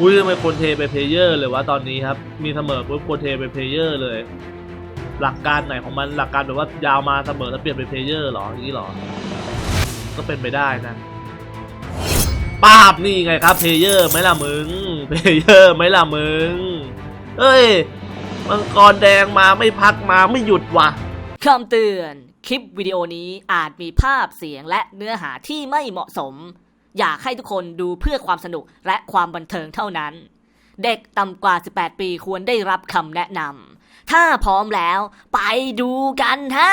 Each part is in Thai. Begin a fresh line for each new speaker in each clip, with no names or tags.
อุ้ยทำไมคนเทไปเพลเยอร์เลยวะตอนนี้ครับ มีเสมอปุ๊บคนเทไปเพลเยอร์เลย หลักการไหนของมันหลักการแบบว่ายาวมาเสมอแล้วเปลี่ยนเป็นเพลเยอร์หรออย่างนี้หรอ ก็เป็นไปได้นะปาบนี่ไงครับเพลเยอร์ไหม่ล่ะมึงเพลเยอร์ไหม่ล่ะมึงเอ้ยมังกรแดงมาไม่พักมาไม่หยุดว่ะ
คำเตือน คลิปวิดีโอนี้อาจมีภาพเสียงและเนื้อหาที่ไม่เหมาะสม อยากให้ทุกคนดูเพื่อความสนุกและความบันเทิงเท่านั้น เด็กต่ำกว่า 18 ปีควรได้รับคำแนะนำถ้าพร้อมแล้วไปดูกันฮะ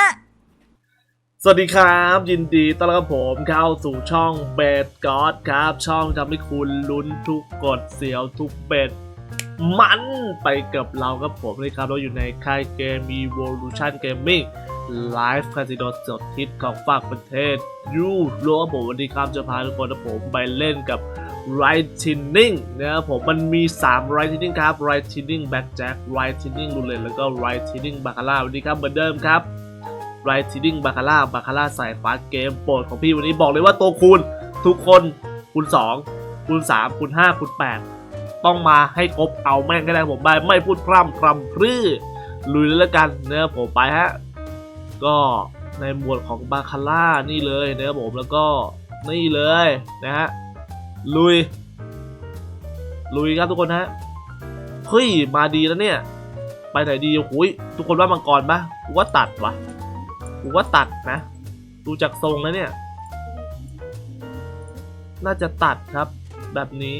สวัสดีครับ ยินดีต้อนรับผมเข้าสู่ช่องเบดกอดครับ ช่องทำให้คุณลุ้นทุกกดเสียวทุกเบ็ดมันไปกับเราครับผมเลยครับ เราอยู่ในค่ายเกม Evolution Gaming Live Casino สดฮิตของฝากประเทศยูโรครับผมวันนี้ครับจะพาทุกคนนะผมไปเล่นกับ Lightning นะครับผมมันมี 3 Lightning ครับ Lightning Blackjack Lightning Roulette แล้วก็ Lightning Baccarat วันนี้ครับเหมือนเดิมครับไรทิดิ้งบาคาร่าบาคาร่าสายฟ้าเกมโปรดของพี่วันนี้บอกเลยว่าตัวคูณทุกคนคูณ2คูณ3คูณ5คูณ8ต้องมาให้ครบเอาแม่งก็ได้ผมไปไม่พูดพร่ำพรำพรื่อลุยเลยละกันเนะครับผมไปฮะ ก็ในหมวดของบาคาร่านี่เลยนะครับผมแล้วก็นี่เลยนะฮะลุย ลุยครับทุกคนฮะเฮ้ยมาดีแล้วเนี่ย ไปไหนดีโอ้ยทุกคนว่ามังกรปะกูว่าตัดวะกูว่าตัดนะดูจากทรงแล้วเนี่ย น่าจะตัดครับ แบบนี้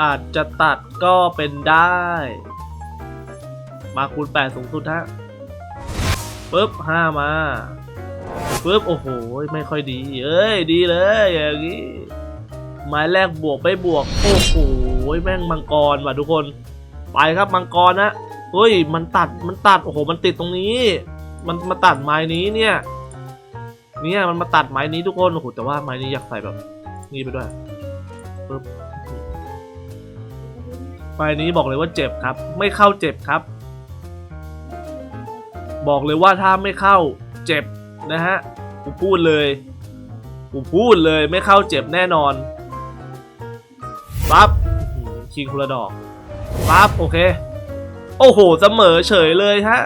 อาจจะตัดก็เป็นได้ มาคูณ 8 สูงสุดฮะปึ๊บ5มาปึ๊บโอ้โห ไม่ค่อยดี เอ้ย ดีเลยอย่างนี้ไม้แรกบวกไม่บวก โอ้โหแม่งมังกรว่ะทุกคน ไปครับมังกรนะเฮ้ย มันตัดมันตัดโอ้โห มันติดตรงนี้ มันมาตัดไม้นี้เนี่ย เนี่ยมันมาตัดไม้นี้ทุกคนโอ้โหแต่ว่าไม้นี้อยากใส่แบบ นี้ไปด้วยปึ๊บไม้นี้บอกเลยว่าเจ็บครับ ไม่เข้าเจ็บครับ บอกเลยว่าถ้าไม่เข้าเจ็บนะฮะกูพูดเลยกูพูดเลยไม่เข้าเจ็บแน่นอนปั๊บคิงคนละดอกปั๊บโอเค โอ้โหเสมอเฉยเลยฮะ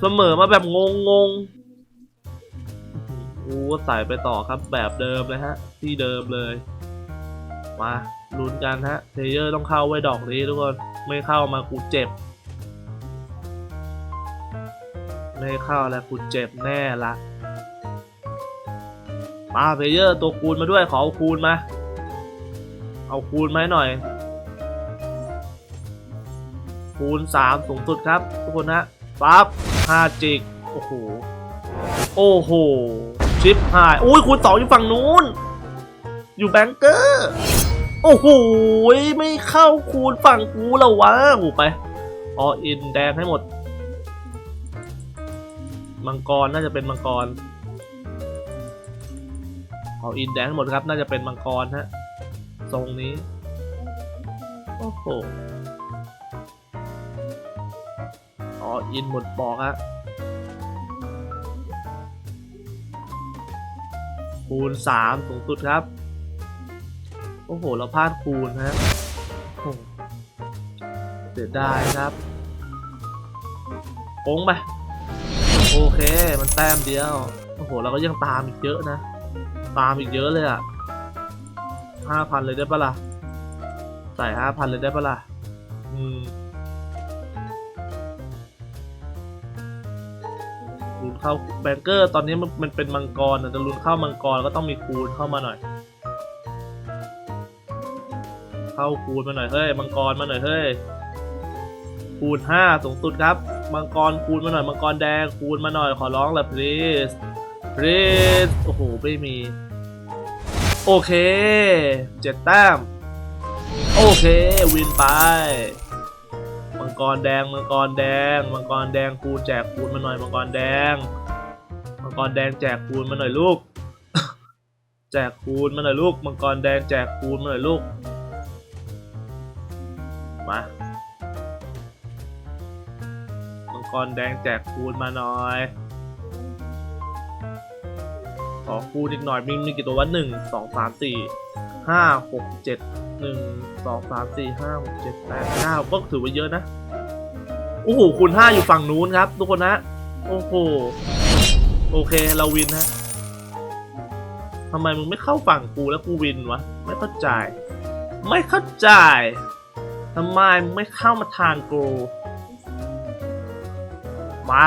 เสมอมาแบบงงงงๆโอ้ใส่ไปต่อครับแบบเดิมเลยฮะ ที่เดิมเลย มาลุ้นกันฮะเพลเยอร์ต้องเข้าไว้ดอกนี้ทุกคน ไม่เข้ามากูเจ็บ ไม่เข้าแล้วกูเจ็บแน่ละมาเพเยอร์ตัวคูณมาด้วยขอเอาคูณมา เอาคูณมาให้หน่อย คูณ 3 สูงสุดครับ ทุกคนนะปั๊บ5จิก โอ้โห โอ้โห ชิปหาย อุ้ยคูณ2อยู่ฝั่งนู้น อยู่แบงเกอร์ โอ้โห ไม่เข้าคูณฝั่งกูแล้ววะโอ้ไป ออินแดงให้หมด มังกรน่าจะเป็นมังกรเอาอินแดงหมดครับ น่าจะเป็นมังกรฮะทรงนี้ โอ้โหอ๋ออินหมดบอกฮะคูณสามสูงสุดครับ โอ้โห เราพลาดคูณฮะเสียดายครับโป้งไป โอเค มันแต้มเดียว โอ้โห เราก็ยังตามอีกเยอะนะ ตามอีกเยอะเลยอะห้าพันเลยได้ปะล่ะ ใส่ห้าพันเลยได้ปะล่ะ อืมคูณเข้าแบงเกอร์ตอนนี้มันเป็นมังกรนะจะลุนเข้ามังกรก็ต้องมีคูณเข้ามาหน่อย เข้าคูณมาหน่อยเฮ้ยมังกรมาหน่อยเฮ้ยคูณห้าสูงสุดครับ มังกรคูณมาหน่อยมังกรแดงคูณมาหน่อยขอร้องละ please please โอ้โหไม่มี โอเคเจ็ดแต้ม โอเควินไป มังกรแดงมังกรแดง มังกรแดงคูณแจกคูณมาหน่อยมังกรแดง มังกรแดงแจกคูณมาหน่อยลูก แจกคูณมาหน่อยลูก มังกรแดงแจกคูณมาหน่อยลูกมา กรแดงแจกคูณมาหน่อย ขอคูณอีกหน่อยมีมีกี่ตัววะหนึ่งสองสามสี่ห้าหกเจ็ดหนึ่งสองสามสี่ห้าหกเจ็ดแปดเก้าก็ถือว่าเยอะนะโอ้โหคูณห้าอยู่ฝั่งนู้นครับ ทุกคนนะโอ้โหโอเคเราวินนะทำไมมึงไม่เข้าฝั่งกูแล้วกูวินวะไม่เข้าใจ ไม่เข้าใจทำไมมึงไม่เข้ามาทางกู มา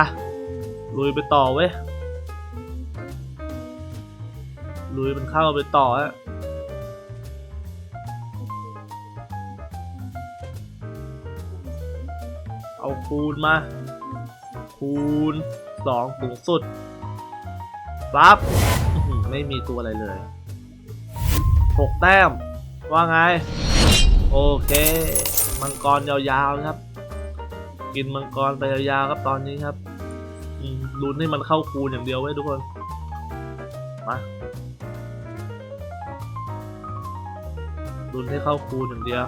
ลุยไปต่อเว้ย ลุยมันเข้าไปต่อฮะเอาคูณมา คูณสองสูงสุดปั๊บไม่มีตัวอะไรเลยหกแต้ม ว่าไง โอเค มังกรยาวๆครับ กินมังกรไปยาวๆครับตอนนี้ครับลุ้นให้มันเข้าคูณอย่างเดียวไว้ทุกคนมาลุ้นให้เข้าคูณอย่างเดียว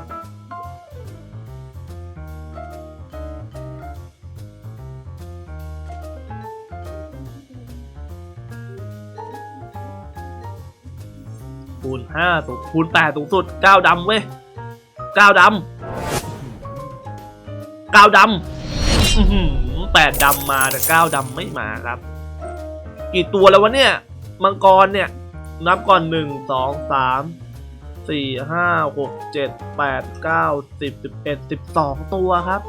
คูณห้าสูงคูณแปดสูงสุดเก้าดำเว้ยเก้าดำ ก้าดำแปดดำมาแต่เก้าดำไม่มาครับ กี่ตัวแล้ววะเนี่ย มังกรเนี่ย นับก่อนหนึ่งสองสามสี่ห้าหกเจ็ดแปดเก้าสิบสิบเอ็ดสิบสองตัวครับ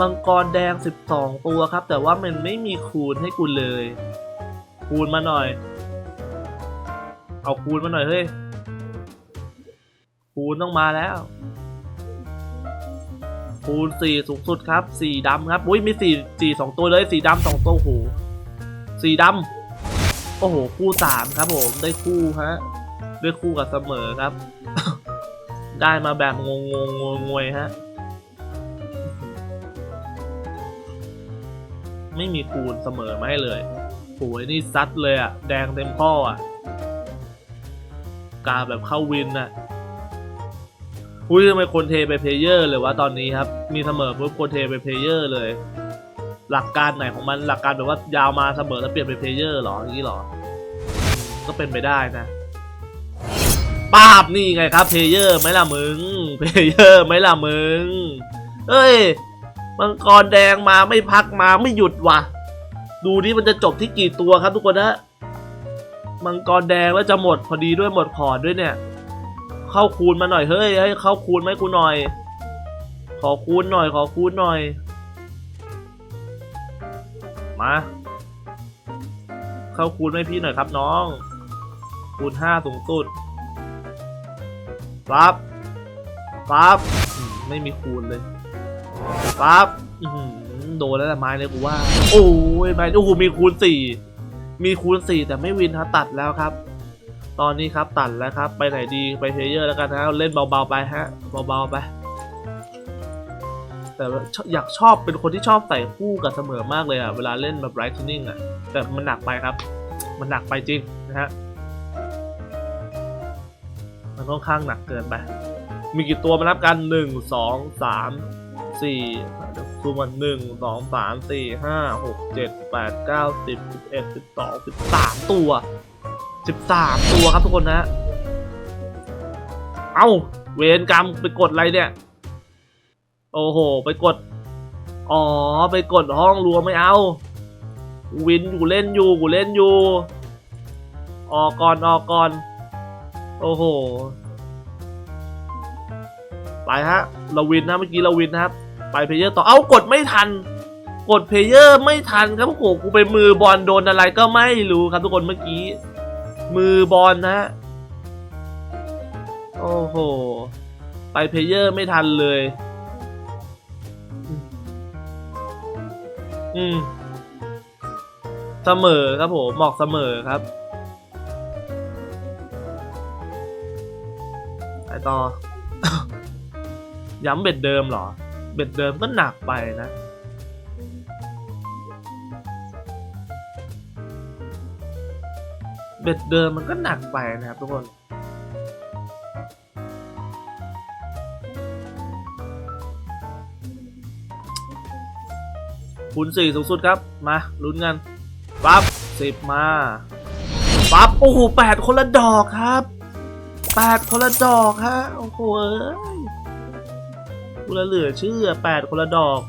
มังกรแดงสิบสองตัวครับ แต่ว่ามันไม่มีคูณให้กูเลย คูณมาหน่อย เอาคูณมาหน่อยเฮ้ย คูณต้องมาแล้ว คูณสี่สูงสุดครับสีดำครับอุ้ยมีสี่สี่สองตัวเลยสีดำสองตัวโอ้โหสีดำโอ้โห คู่สามครับผมได้คู่ฮะได้คู่กับเสมอครับ ได้มาแบบงงงงงงวยฮะไม่มีคูณเสมอมาให้เลยโอยนี่ซัดเลยอะแดงเต็มข้ออะกาแบบเข้าวินน่ะ อุ้ยทำไมคนเทไปเพลเยอร์เลยวะตอนนี้ครับ มีเสมอปุ๊บคนเทไปเพลเยอร์เลย หลักการไหนของมันหลักการแบบว่ายาวมาเสมอแล้วเปลี่ยนเป็นเพลเยอร์หรออย่างนี้หรอ ก็เป็นไปได้นะปาบนี่ไงครับเพลเยอร์ไหมล่ะมึงเพลเยอร์ไหมล่ะมึงเอ้ยมังกรแดงมาไม่พักมาไม่หยุดว่ะ ดูนี่มันจะจบที่กี่ตัวครับทุกคนนะมังกรแดงแล้วจะหมดพอดีด้วยหมดพอร์ด้วยเนี่ย เข้าคูณมาหน่อยเฮ้ยให้เข้าคูณไหมกูหน่อย ขอคูณหน่อยขอคูณหน่อย มา เข้าคูณให้พี่หน่อยครับน้อง คูณห้าสูงสุดปั๊บปั๊บไม่มีคูณเลยปั๊บโดนแล้วแต่ไม้เลยกูว่า โอ้ยไม้โอ้โหมีคูณสี่มีคูณ4แต่ไม่วินฮะตัดแล้วครับ ตอนนี้ครับตัดแล้วครับ ไปไหนดีไปเพลเยอร์แล้วกันนะเล่นเบาๆไปฮะเบาๆไปแต่อยากชอบเป็นคนที่ชอบใส่คู่กับเสมอมากเลยอะเวลาเล่นแบบไรท์นิ่งอะแต่มันหนักไปครับ มันหนักไปจริงนะฮะมันค่อนข้างหนักเกินไป มีกี่ตัวมานับกันหนึ่งสองสามสี่ซูมันหนึ่งสองสามสี่ห้าหกเจ็ดแปดเก้าสิบสิบเอ็ดสิบสองสิบสามตัว สิบสามตัวครับทุกคนนะ เอ้า เวรกรรมไปกดอะไรเนี่ย โอ้โห ไปกด อ๋อ ไปกดห้องรวมไม่เอา วินกูเล่นอยู่กูเล่นอยู่ ออกก่อนออกก่อน โอ้โห ไปฮะเราวินนะเมื่อกี้เราวินนะครับ ไปเพลเยอร์ต่อ เอ้ากดไม่ทันกดเพลเยอร์ไม่ทันครับโอ้โหกูไปมือบอลโดนอะไรก็ไม่รู้ครับทุกคนเมื่อกี้ มือบอลนะ โอ้โห ไปเพลเยอร์ไม่ทันเลย อืม เสมอครับผมบอกเสมอครับ ไปต่อ ย้ำเบ็ดเดิมเหรอ เบ็ดเดิมก็หนักไปนะ เบ็ดเดิมมันก็หนักไปนะครับทุกคน คูณสี่สูงสุดครับ มาลุ้นกันปั๊บสิบมาปั๊บโอ้โหแปดคนละดอกครับแปดคนละดอกฮะโอ้โหเอ้ยกูละเหลือเชื่อแปดคนละดอก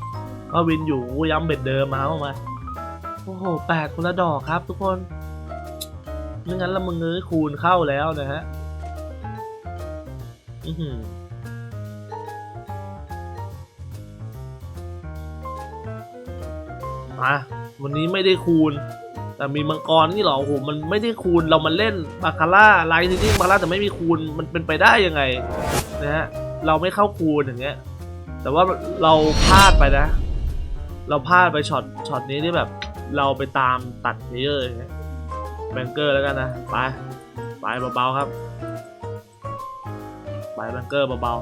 ก็วินอยู่ย้ำเบ็ดเดิมมาเอามาโอ้โหแปดคนละดอกครับทุกคน ไม่งั้นละมึงเอ้ยคูณเข้าแล้วนะฮะ อือหือมาวันนี้ไม่ได้คูณ แต่มีมังกรนี่หรอโอ้โหมันไม่ได้คูณเรามันเล่นบาคาร่าไลท์ที่บาคาร่าแต่ไม่มีคูณมันเป็นไปได้ยังไงนะฮะเราไม่เข้าคูณอย่างเงี้ย แต่ว่าเราพลาดไปนะ เราพลาดไปช็อตช็อตนี้ที่แบบ เราไปตามตัดเพลเยอร์อย่างเงี้ย แบงเกอร์แล้วกันนะ ไป ไปเบาๆครับ ไปแบงเกอร์เบาๆ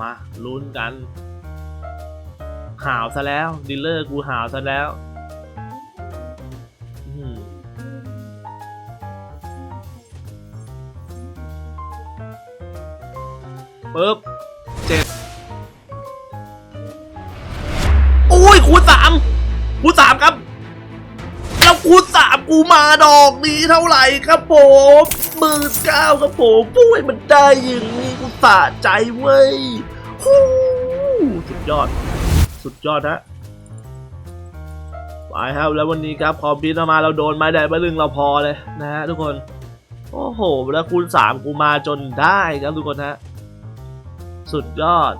มาลุ้นกัน หาวซะแล้ว ดีลเลอร์กูหาวซะแล้วปึ๊บเจ็ด สามครับ แล้วคูณสามกูมาดอกนี้เท่าไหร่ครับผมหมื่นเก้าครับผมปุ้ยมันได้อย่างนี้กูสะใจเว้ยฮู้สุดยอด สุดยอดฮะไปครับแล้ววันนี้ครับคอมพิวเตอร์มาเราโดนไม้แดงมาลึงเราพอเลยนะฮะทุกคน โอ้โห แล้วคูณสามกูมาจนได้ครับทุกคนฮะ สุดยอด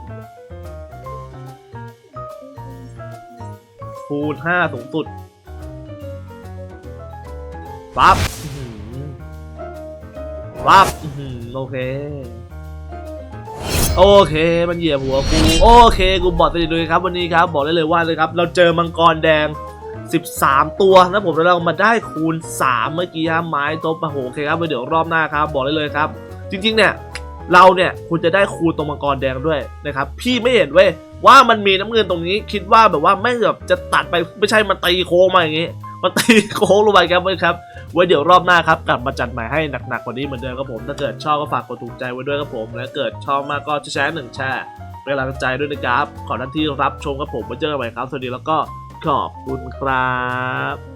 คูณห้าสูงสุดปั๊บอื้อหือปั๊บอื้อหือโอเค โอเค มันเหยียบหัวกู โอเค กูบอกสวัสดีด้วยครับ วันนี้ครับ บอกได้เลยว่าเลยครับ เราเจอมังกรแดง 13 ตัวนะผมแล้วเรามาได้คูณ 3 เมื่อกี้ครับไม้โต๊ะโอ้โหโอเคครับเดี๋ยวรอบหน้าครับ บอกได้เลยครับ จริง ๆ เนี่ย เราเนี่ยคุณจะได้คูตรงมังกรแดงด้วยนะครับพี่ไม่เห็นเว้ยว่ามันมีน้ำเงินตรงนี้คิดว่าแบบว่าไม่งแบบจะตัดไปไม่ใช่มันตีโค้งมาอย่างงี้มันตีโค้งลงไปครับเว้ยครับไว้เดี๋ยวรอบหน้าครับกลับมาจัดใหม่ให้หนักๆกว่านี้เหมือนเดิมครับผมถ้าเกิดชอบก็ฝากกดถูกใจไว้ด้วยครับผม และเกิดชอบมากก็แชร์หนึ่งแชร์เป็นกำลังใจด้วยนะครับขอท่านที่รับชมครับผมไว้เจอกันใหม่ครับสวัสดีแล้วก็ขอบคุณครับ